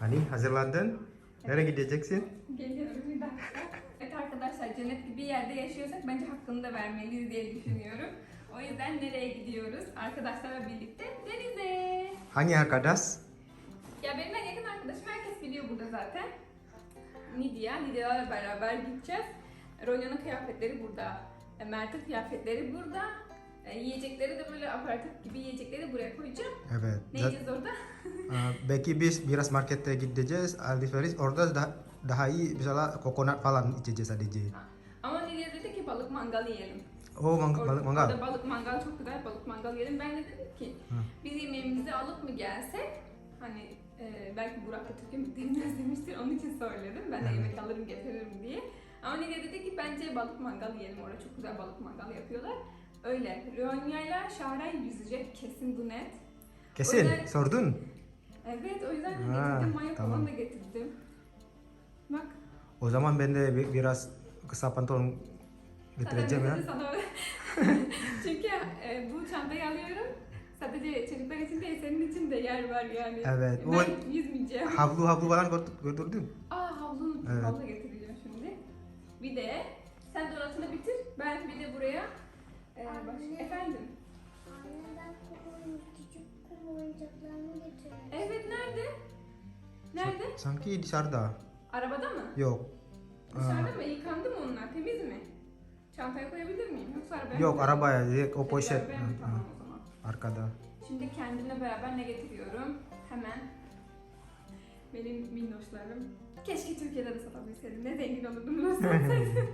Hani hazırlandın? Nereye gideceksin? Geliyorum bir dakika. Evet arkadaşlar cennet gibi bir yerde yaşıyorsak bence hakkını da vermeliyiz diye düşünüyorum. O yüzden nereye gidiyoruz? Arkadaşlarla birlikte denize. Hangi arkadaş? Ya benim en yakın arkadaşım herkes biliyor burada zaten. Nidia, Nidia'larla beraber gideceğiz. Ronya'nın kıyafetleri burada. E, Mert'in kıyafetleri burada. E, Yiyecekleri de böyle aparatif gibi yiyecekleri buraya koyacağım. Evet. Ne yiyeceğiz orada? Belki biz biraz markete gideceğiz. Alışveriş orada daha, daha iyi misalnya kokonat falan içeceğiz sadece. Ama Nidia dedi ki balık mangal yiyelim. Oh mang Orada- balık mangal. Orada balık mangal çok güzel balık mangal yiyelim. Ben de dedim ki Hı. biz yemeğimizi alıp mı gelsek? Hani e, belki Burak da Türk yemeklerini özlemiştir. Onun için söyledim. Ben de Evet. yemek alırım getiririm diye. Ama Nidia dedi ki bence balık mangal yiyelim. Orada çok güzel balık mangal yapıyorlar. Öyle. Ronya'yla Şahren yüzecek kesin bu net. Kesin Öyle- sordun. Evet o yüzden Ha, getirdim maya tamam. falan da getirdim. Bak. O zaman ben de bi- biraz kısa pantolon getireceğim ya. Çünkü e, bu çantayı alıyorum. Sadece çocuklar için değil, senin için de yer var yani. Evet, Ben o- yüzmeyeceğim. Havlu havlu falan götür- götürdüm. Aa havlu, Evet. havlu getireceğim şimdi. Bir de sen donatını bitir. Ben bir de buraya Evet nerede? Nerede? Sanki dışarıda. Arabada mı? Yok. Dışarıda mı? Yıkandı mı onlar? Temiz mi? Çantaya koyabilir miyim? Yoksa arabaya Yok mı? arabaya direkt o poşet arabaya mı? Tamam o zaman. arkada. Şimdi kendimle beraber ne getiriyorum? Hemen. Benim minnoşlarım. Keşke Türkiye'de de satabilseydim. Ne zengin olurdum bunu satsaydım.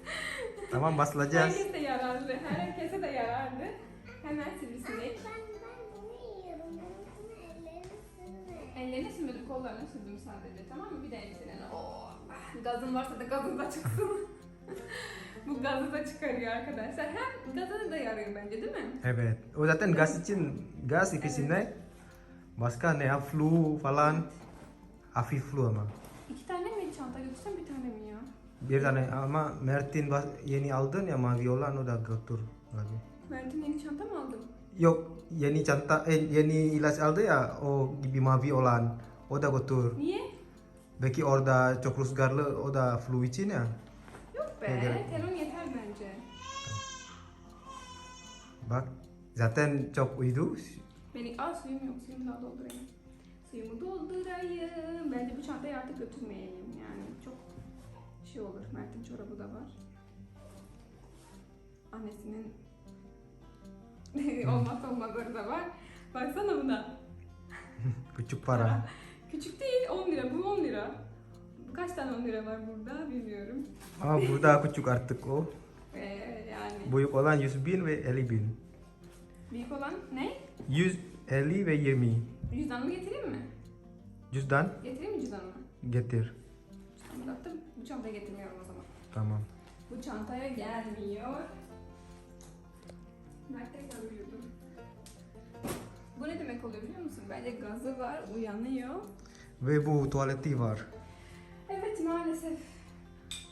Tamam başlayacağız. Herkese yararlı. Herkese de yararlı. Hemen sivrisinek. Ben, ben bunu yiyorum. Ben bunu ellerimi sürme. Ellerini sürmedim, kollarını sürdüm sadece. Tamam mı? Bir de elbiselerini. Oh, ah, gazın varsa da gazın da çıksın. Bu gazı da çıkarıyor arkadaşlar. Hem gazı da yarıyor bence değil mi? Evet. O zaten gaz için gaz ikisine başka ne ya flu falan hafif flu ama. İki tane mi çanta götürsem bir tane mi ya? Bir tane ama Mert'in yeni aldın ya mavi olan o da götür. Mert'in yeni çanta mı aldın? Yok yeni çanta eh, yeni ilaç aldı ya o gibi mavi olan o da götür. Niye? Belki orada çok rüzgarlı o da flu için ya. Yok be. Evet. Telon yeter bence. Bak zaten çok uydu. Benim aa suyum yok. Suyumu daha doldurayım. Suyumu doldurayım. Bence bu çantayı artık götürmeyeyim yani. Çok şey olur. Mert'in çorabı da var. Annesinin olmazsa olmazları da var. Baksana buna. Küçük para. Küçük değil 10 lira. Bu 10 lira. Kaç tane 10 lira var burada bilmiyorum. Ama burada küçük artık o. Ee, yani Büyük olan 100 bin ve 50 bin. büyük olan ne? 100, 50 ve 20. Cüzdanımı getireyim mi? Cüzdan Getireyim mi cüzdanımı? getir. Cüzdanımı da attım. Bu çantaya getirmiyorum o zaman. Tamam. Bu çantaya gelmiyor. Mert tekrar uyudu. Bu ne demek oluyor biliyor musun? Bence gazı var, uyanıyor. Ve bu tuvaleti var. Evet maalesef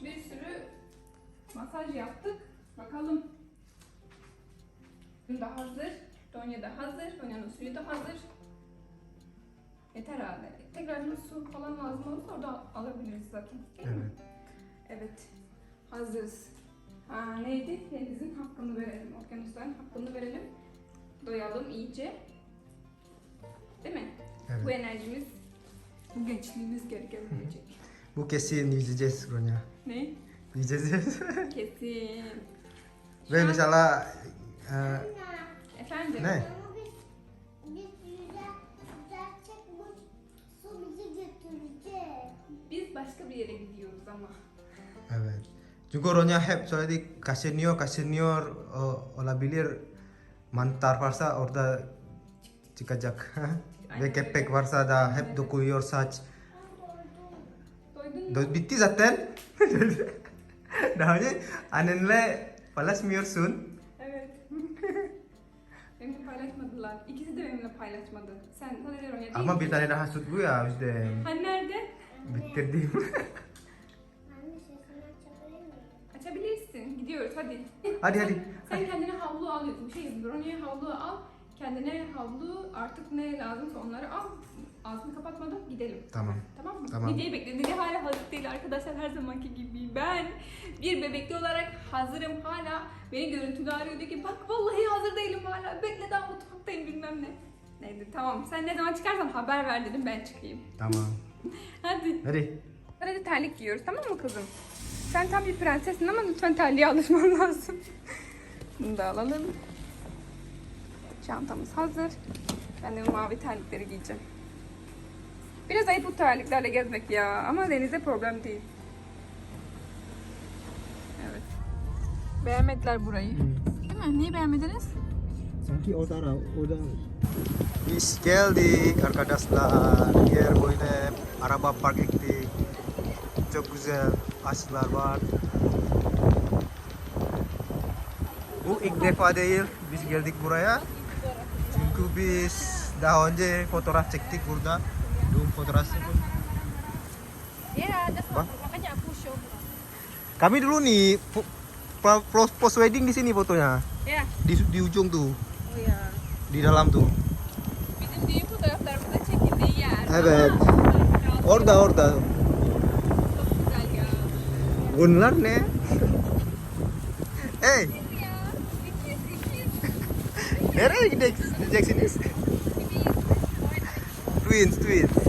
bir sürü masaj yaptık. Bakalım. Suyum da hazır. Donya da hazır. Donya'nın suyu da hazır. Yeter herhalde. Tekrar bir su falan lazım olursa orada alabiliriz zaten. Değil mi? Evet. Evet. Hazırız. Ha, neydi? Denizin hakkını verelim. Okyanusların hakkını verelim. Doyalım iyice. Değil mi? Bu Evet. enerjimiz, bu gençliğimiz geri gelecek. Bu kesin yüzeceğiz Ronya. ne? Yüzeceğiz. Kesin. Ve an- mesela e. Efendim? ne? Bu. Biz başka bir yere gidiyoruz ama. Evet. Juga Ronya hep söyledi kaşınıyor kaşınıyor o, olabilir mantar varsa orada çıkacak. Aynen ve kepek öyle. varsa da hep Evet. dokuyor saç. Ben doydum. Doydun mu? Do- Bitti zaten. Daha önce annenle paylaşmıyorsun. Evet. benimle paylaşmadılar. İkisi de benimle paylaşmadı. Sen sadece Ronya değil Ama mi? bir tane daha sütlü ya o yüzden Hani nerede? bitirdim. Gidiyoruz hadi. hadi hadi. Sen kendine havlu al. Bir şey Ronya'ya havlu al. Kendine havlu artık ne lazımsa onları al. Ağzını kapatmadım gidelim. Tamam. Tamam mı? Tamam. Nide'yi bekle. Nide hala hazır değil arkadaşlar her zamanki gibi. Ben bir bebekli olarak hazırım hala. Beni görüntülü arıyor diyor ki bak vallahi hazır değilim hala. Bekle daha mutfaktayım bilmem ne. Neydi tamam sen ne zaman çıkarsan haber ver dedim ben çıkayım. Tamam. Hadi. Hadi. Hadi terlik giyiyoruz tamam mı kızım? Sen tam bir prensessin ama lütfen terliğe alışman lazım. Bunu da alalım. Çantamız hazır. Ben de bu mavi terlikleri giyeceğim. Biraz ayıp bu terliklerle gezmek ya ama denize problem değil. Evet. Beğenmediler burayı. Değil mi? Niye beğenmediniz? Sanki o taraf, o da... Biz geldik arkadaşlar. Yer böyle araba park ettik. Çok güzel ağaçlar var. Bu ilk defa değil biz geldik buraya. Çünkü biz daha önce fotoğraf çektik burada. Dulu fotoğraf çektik. Ya, makanya aku show. Kami dulu nih po- po- post post wedding di sini fotonya. Ya. Di, di ujung tuh, Oh ya. di dalam tuh. Bizim düğün fotoğraflarımızda çekildiği yer. Evet. Orada orada. Çok güzel ya. Bunlar ne? hey, Ya, ikiz, ikiz. nereye gidecek- gideceksiniz? Twins, twins.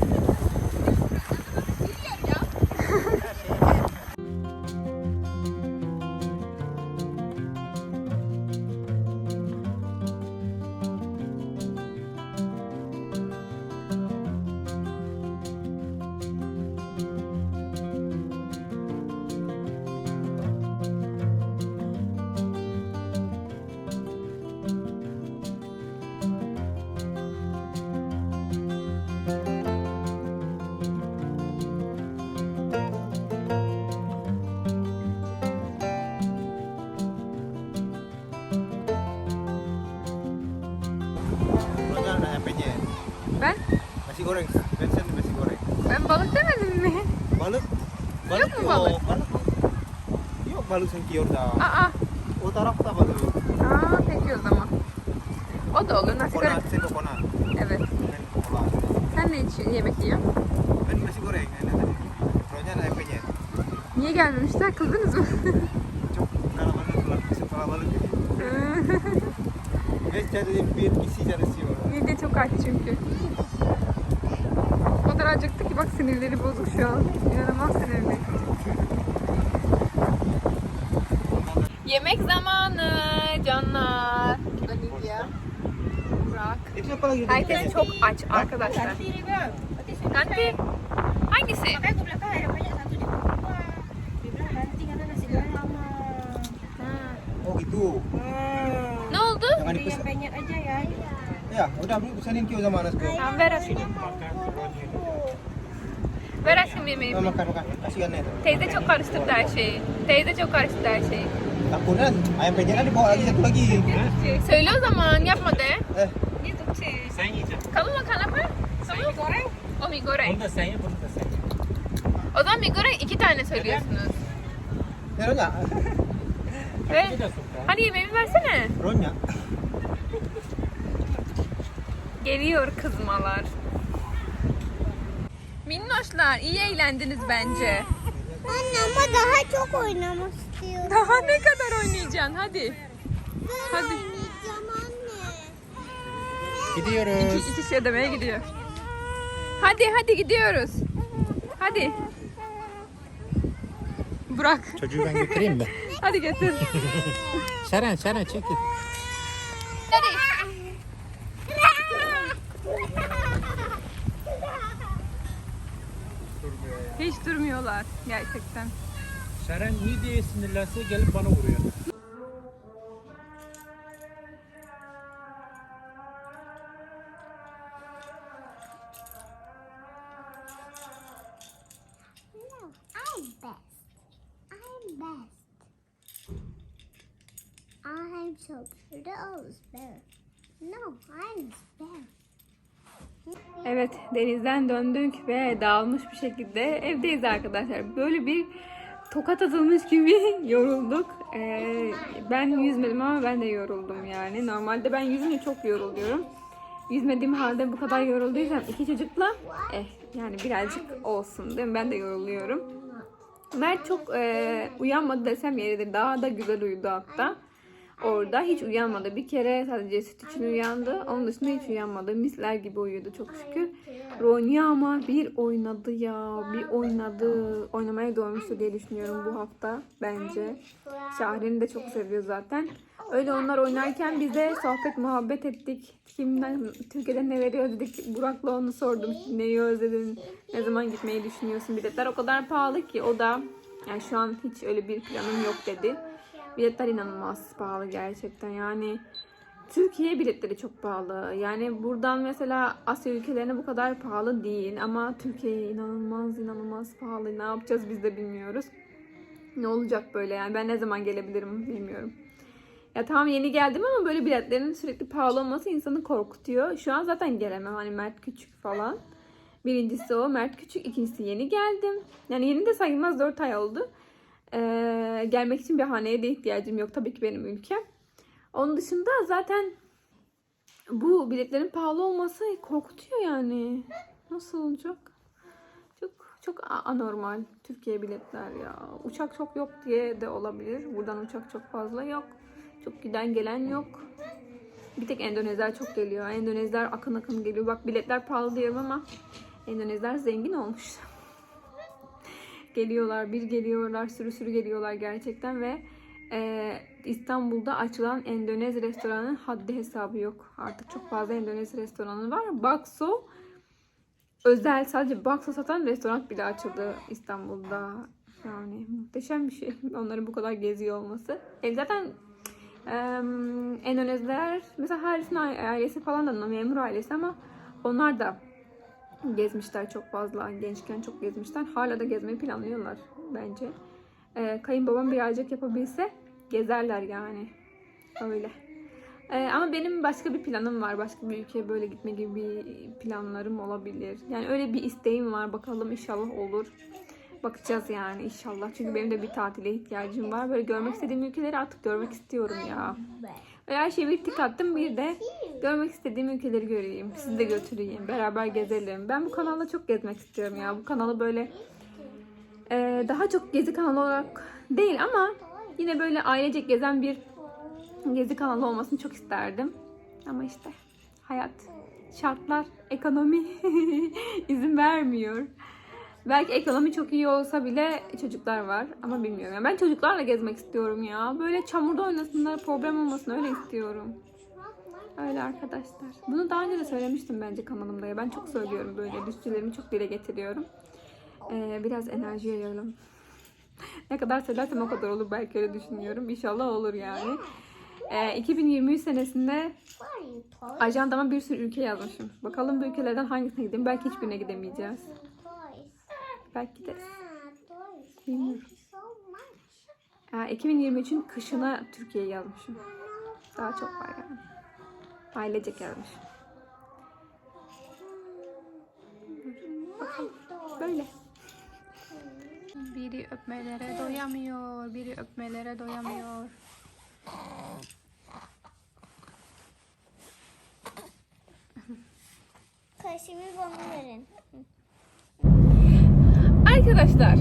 Yok mu balık? Balık. Yok balık sanki orada. Aa, O tarafta balık. aa peki o zaman. O da olur. Nasi goreng. saya coconut. Evet. Dan cola. Sen ne için yemek yiyorsun? Dan nasi goreng. Ada MP-nya. Niye gelmemişler? Kızdınız mı? Çok kalabalık var. Çok kalabalık. Cari bir kişi çalışıyor. Mide çok aç çünkü. Kadar acıktı ki bak sinirleri bozuk şu an. İnanılmaz sinirli. Yemek zamanı canlar. Lidya. Burak. Lagi? Herkes çok aç arkadaşlar. Nanti hangisi? Oh gitu. Ne oldu? Jangan Beli yang dipesan. banyak aja ya. Ya, pesanin Kyo sama Anas Kyo. Tamam ver aşkım. Ver aşkım yemeğimi. Nah, makan makan. Kasihan ya. Teyze çok karıştırdı her şeyi. Teyze çok karıştırdı her şeyi. Takutnya ayam penyetnya dibawa lagi satu lagi. Söyle o zaman yapma de. Eh. Saya yiyeceğim. Kamu makan apa? Kamu goreng? O mie goreng. Bunu da sen ye, bunu da sen ye. O zaman mie goreng iki tane söylüyorsunuz. ya Ronya. Ve hani yemeğimi versene. Ronya. Geliyor kızmalar. Minnoşlar iyi eğlendiniz bence. Anne ama daha çok oynamak istiyorum. Daha ne kadar oynayacaksın hadi. Ben Hadi. oynayacağım anne. Gidiyoruz. İki, iki şey ödemeye gidiyor. Hadi hadi gidiyoruz. Hadi. Burak. Çocuğu ben götüreyim mi? Hadi getir. Şeren, Şeren çekil. Hadi. Durmuyorlar gerçekten. Şeren iyi diye sinirlense gelip bana vuruyor. No, I'm best. I'm best. I'm so close, bear. No, I'm. Evet denizden döndük ve dağılmış bir şekilde evdeyiz arkadaşlar. Böyle bir tokat atılmış gibi yorulduk. Ee, ben yüzmedim ama ben de yoruldum yani. Normalde ben yüzünce çok yoruluyorum. yüzmediğim halde bu kadar yorulduysam iki çocukla eh yani birazcık olsun değil mi? Ben de yoruluyorum. Mert çok e, uyanmadı desem yeridir. Daha da güzel uyudu hatta. Orada hiç uyanmadı. Bir kere sadece süt için uyandı. Onun dışında hiç uyanmadı. Misler gibi uyudu çok şükür. Ronya ama bir oynadı ya. Bir oynadı. Oynamaya doymuştu diye düşünüyorum bu hafta bence. Şahri'ni de çok seviyor zaten. Öyle onlar oynarken biz de sohbet muhabbet ettik. Kimden, Türkiye'de neleri özledik? Burak'la onu sordum. Neyi özledin? Ne zaman gitmeyi düşünüyorsun? Biletler o kadar pahalı ki o da yani şu an hiç öyle bir planım yok dedi. Biletler inanılmaz pahalı gerçekten. Yani Türkiye biletleri çok pahalı. Yani buradan mesela Asya ülkelerine bu kadar pahalı değil. Ama Türkiye inanılmaz inanılmaz pahalı. Ne yapacağız biz de bilmiyoruz. Ne olacak böyle yani ben ne zaman gelebilirim bilmiyorum. Ya tamam yeni geldim ama böyle biletlerin sürekli pahalı olması insanı korkutuyor. Şu an zaten gelemem hani Mert Küçük falan. Birincisi o Mert Küçük, ikincisi yeni geldim. Yani yeni de sayılmaz 4 ay oldu. Ee, gelmek için bir haneye de ihtiyacım yok tabii ki benim ülkem. Onun dışında zaten bu biletlerin pahalı olması korkutuyor yani. Nasıl olacak? Çok çok anormal Türkiye biletler ya. Uçak çok yok diye de olabilir. Buradan uçak çok fazla yok. Çok giden gelen yok. Bir tek Endonezler çok geliyor. Endonezler akın akın geliyor. Bak biletler pahalı diyorum ama Endonezler zengin olmuş. geliyorlar, bir geliyorlar, sürü sürü geliyorlar gerçekten ve e, İstanbul'da açılan Endonez restoranın haddi hesabı yok. Artık çok fazla Endonez restoranı var. Bakso özel sadece bakso satan restoran bile açıldı İstanbul'da. Yani muhteşem bir şey. Onların bu kadar geziyor olması. E zaten em, Endonezler mesela Haris'in ailesi falan da memur ailesi ama onlar da gezmişler çok fazla. Gençken çok gezmişler. Hala da gezmeyi planlıyorlar bence. Ee, kayınbabam birazcık yapabilse gezerler yani. Öyle. Ee, ama benim başka bir planım var. Başka bir ülkeye böyle gitme gibi bir planlarım olabilir. Yani öyle bir isteğim var. Bakalım inşallah olur. Bakacağız yani inşallah. Çünkü benim de bir tatile ihtiyacım var. Böyle görmek istediğim ülkeleri artık görmek istiyorum ya. Her şeyi bir tık attım. Bir de görmek istediğim ülkeleri göreyim. Sizi de götüreyim. Beraber gezelim. Ben bu kanalda çok gezmek istiyorum ya. Bu kanalı böyle e, daha çok gezi kanalı olarak değil ama yine böyle ailecek gezen bir gezi kanalı olmasını çok isterdim. Ama işte hayat, şartlar, ekonomi izin vermiyor. Belki ekonomi çok iyi olsa bile çocuklar var ama bilmiyorum. Yani ben çocuklarla gezmek istiyorum ya. Böyle çamurda oynasınlar, problem olmasın öyle istiyorum. Öyle arkadaşlar. Bunu daha önce de söylemiştim bence kanalımda ya. Ben çok söylüyorum böyle. Düşüncelerimi çok dile getiriyorum. Ee, biraz enerji yayalım. ne kadar söylersem o kadar olur belki öyle düşünüyorum. İnşallah olur yani. Ee, 2023 senesinde ajandama bir sürü ülke yazmışım. Bakalım bu ülkelerden hangisine gideyim. Belki hiçbirine gidemeyeceğiz. Belki gideriz. Bilmiyorum. Ee, 2023'ün kışına Türkiye'ye yazmışım. Daha çok var yani. Yazmışım. Bakalım. Böyle. Biri öpmelere doyamıyor. Biri öpmelere doyamıyor. Kaşımı bana verin. Arkadaşlar,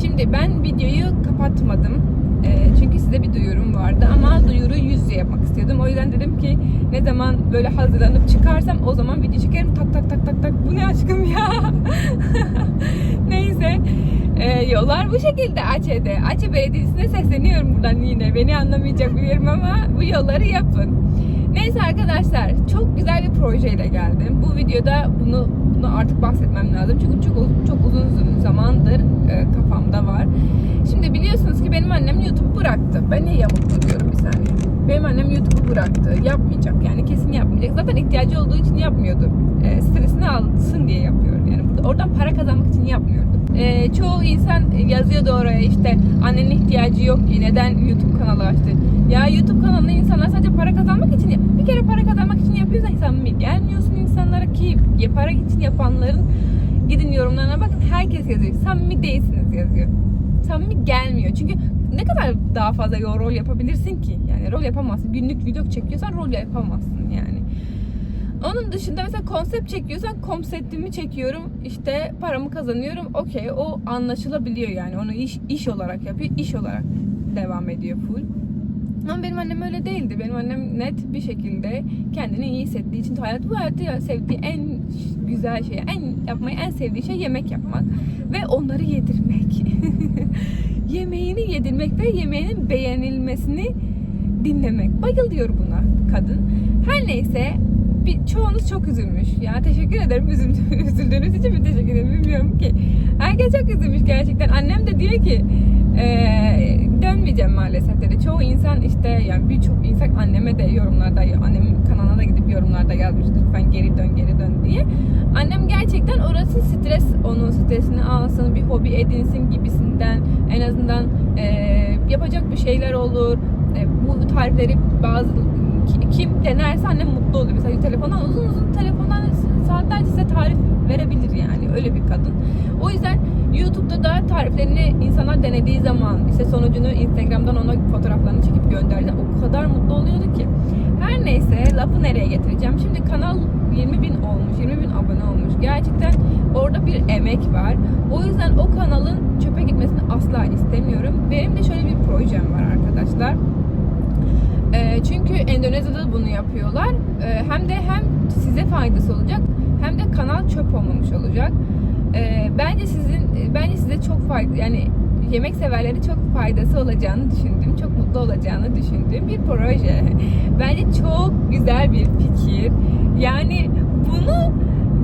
şimdi ben videoyu kapatmadım. Ee, çünkü size bir duyurum vardı ama duyuru yüz yüze yapmak istiyordum. O yüzden dedim ki ne zaman böyle hazırlanıp çıkarsam o zaman video çekerim. Tak tak tak tak tak. Bu ne aşkım ya? Neyse. Ee, yollar bu şekilde Aceh'de. Aceh Belediyesi'ne sesleniyorum buradan yine. Beni anlamayacak biliyorum ama bu yolları yapın. Neyse arkadaşlar çok güzel bir projeyle geldim. Bu videoda bunu bunu artık bahsetmem lazım. Çünkü çok çok uzun zamandır e, kafamda var. Şimdi biliyorsunuz ki benim annem YouTube'u bıraktı. Ben niye yamuk duruyorum bir saniye? Benim annem YouTube'u bıraktı. Yapmayacak yani kesin yapmayacak. Zaten ihtiyacı olduğu için yapmıyordu. E, stresini alsın diye yapıyor. Yani oradan para kazanmak için yapmıyordu. E, çoğu insan yazıyordu oraya işte annenin ihtiyacı yok ki neden YouTube kanalı açtı. Ya YouTube kanalını insanlar sadece para kazanmak için bir kere para kazanmak için yapıyorsan samimi gelmiyorsun insanlara ki para için yapanların gidin yorumlarına bakın herkes yazıyor. Samimi değilsiniz yazıyor. Samimi gelmiyor. Çünkü ne kadar daha fazla rol yapabilirsin ki? Yani rol yapamazsın. Günlük video çekiyorsan rol yapamazsın yani. Onun dışında mesela konsept çekiyorsan konseptimi çekiyorum. İşte paramı kazanıyorum. Okey o anlaşılabiliyor yani. Onu iş, iş olarak yapıyor. iş olarak devam ediyor full. Ama benim annem öyle değildi. Benim annem net bir şekilde kendini iyi hissettiği için hayat bu hayatta sevdiği en güzel şey, en yapmayı en sevdiği şey yemek yapmak ve onları yedirmek. Yemeğini yedirmek ve yemeğinin beğenilmesini dinlemek. Bayılıyor buna kadın. Her neyse bir, çoğunuz çok üzülmüş. Ya teşekkür ederim üzüldü, üzüldüğünüz için mi teşekkür ederim bilmiyorum ki. Herkes çok üzülmüş gerçekten. Annem de diyor ki eee, dönmeyeceğim maalesef dedi. Çoğu insan işte yani birçok insan anneme de yorumlarda annemin kanalına da gidip yorumlarda yazmış lütfen geri dön geri dön diye. Annem gerçekten orası stres onun stresini alsın bir hobi edinsin gibisinden en azından eee, yapacak bir şeyler olur. E, bu tarifleri bazı ki- kim denerse annem mutlu oluyor. Mesela telefondan uzun uzun telefondan saatlerce size tarif verebilir yani öyle bir kadın. O yüzden YouTube'da da tariflerini insanlar denediği zaman işte sonucunu Instagram'dan ona fotoğraflarını çekip gönderdi. O kadar mutlu oluyordu ki. Her neyse lafı nereye getireceğim? Şimdi kanal 20 bin olmuş, 20 bin abone olmuş. Gerçekten orada bir emek var. O yüzden o kanalın çöpe gitmesini asla istemiyorum. Benim de şöyle bir projem var arkadaşlar. Ee, çünkü Endonezya'da bunu yapıyorlar. Ee, hem de hem size faydası olacak hem de kanal çöp olmamış olacak. Ee, bence sizin bence size çok fayda yani yemek severlere çok faydası olacağını düşündüğüm, çok mutlu olacağını düşündüğüm bir proje. Bence çok güzel bir fikir. Yani bunu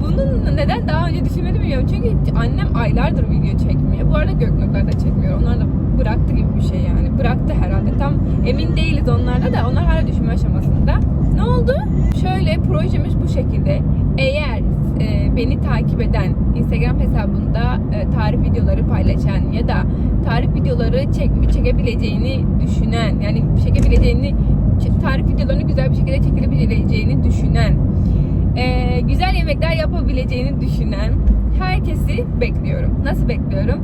bunun neden daha önce düşünmedim bilmiyorum. Çünkü annem aylardır video çekmiyor. Bu arada Göknurlar da çekmiyor. Onlar da bıraktı gibi bir şey yani. Bıraktı herhalde. Tam emin değiliz onlarda da. Onlar hala düşünme aşamasında. Ne oldu? Şöyle projemiz bu şekilde. Eğer e, beni takip eden Instagram hesabında e, tarif videoları paylaşan ya da tarif videoları çek, çekebileceğini düşünen yani çekebileceğini tarif videolarını güzel bir şekilde çekilebileceğini düşünen e, güzel yemekler yapabileceğini düşünen herkesi bekliyorum. Nasıl bekliyorum?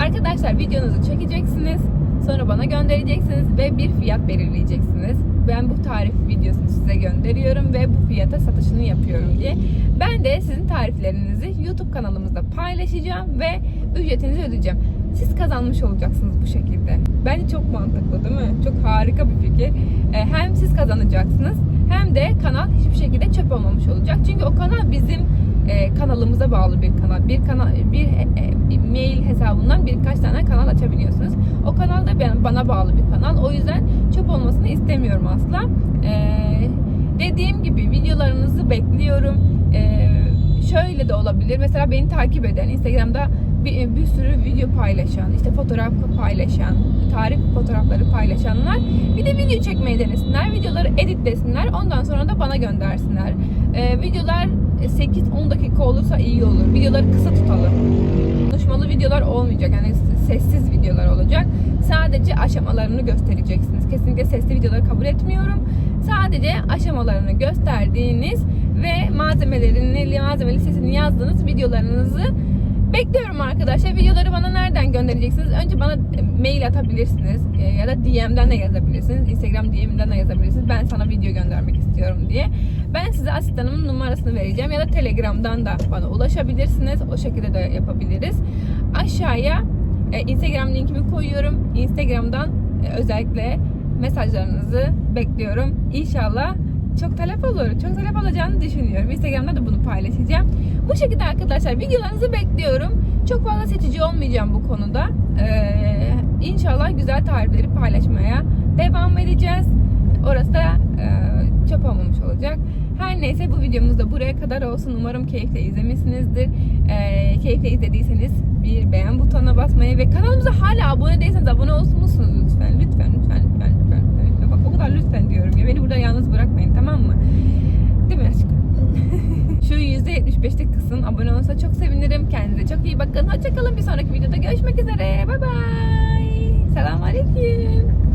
Arkadaşlar videonuzu çekeceksiniz. Sonra bana göndereceksiniz ve bir fiyat belirleyeceksiniz. Ben bu tarif videosunu size gönderiyorum ve bu fiyata satışını yapıyorum diye. Ben de sizin tariflerinizi YouTube kanalımızda paylaşacağım ve ücretinizi ödeyeceğim. Siz kazanmış olacaksınız bu şekilde. Bence çok mantıklı değil mi? Çok harika bir fikir. Ee, Hem siz kazanacaksınız hem de kanal hiçbir şekilde çöp olmamış olacak. Çünkü o kanal bizim e, kanalımıza bağlı bir kanal. Bir kanal bir e, e, mail hesabından birkaç tane kanal açabiliyorsunuz. O kanal da ben- bana bağlı bir kanal. O yüzden çöp olmasını istemiyorum asla. Ee, dediğim gibi videolarınızı bekliyorum. Ee, şöyle de olabilir. Mesela beni takip eden Instagram'da bir, bir sürü video paylaşan, işte fotoğraf paylaşan, tarif fotoğrafları paylaşanlar bir de video çekmeyi denesinler. Videoları editlesinler. Ondan sonra da bana göndersinler. Ee, videolar 8-10 dakika olursa iyi olur. Videoları kısa tutalım. Konuşmalı videolar olmayacak. Yani sessiz videolar olacak. Sadece aşamalarını göstereceksiniz. Kesinlikle sesli videoları kabul etmiyorum. Sadece aşamalarını gösterdiğiniz ve malzemelerini, malzemeli sesini yazdığınız videolarınızı bekliyorum arkadaşlar. Videoları bana nereden göndereceksiniz? Önce bana mail atabilirsiniz e, ya da DM'den de yazabilirsiniz. Instagram DM'den de yazabilirsiniz. Ben sana video göndermek istiyorum diye. Ben size asistanımın numarasını vereceğim ya da Telegram'dan da bana ulaşabilirsiniz. O şekilde de yapabiliriz. Aşağıya e, Instagram linkimi koyuyorum. Instagram'dan e, özellikle mesajlarınızı bekliyorum. İnşallah çok talep olur. Çok talep alacağını düşünüyorum. Instagram'da da bunu paylaşacağım. Bu şekilde arkadaşlar videolarınızı bekliyorum. Çok fazla seçici olmayacağım bu konuda. Ee, inşallah güzel tarifleri paylaşmaya devam edeceğiz. Orası da e, çöp olmamış olacak. Her neyse bu videomuz da buraya kadar olsun. Umarım keyifle izlemişsinizdir. Ee, keyifle izlediyseniz bir beğen butonuna basmayı ve kanalımıza hala abone değilseniz abone olsun musunuz lütfen? Lütfen, lütfen, lütfen, lütfen, lütfen. Bak o kadar lütfen diyorum ya. Beni burada yalnız bırakmayın tamam mı? Değil mi aşkım? Şu %75'lik kısım abone olursa çok sevinirim. Kendinize çok iyi bakın. Hoşçakalın. Bir sonraki videoda görüşmek üzere. Bay bay. Selamun Aleyküm.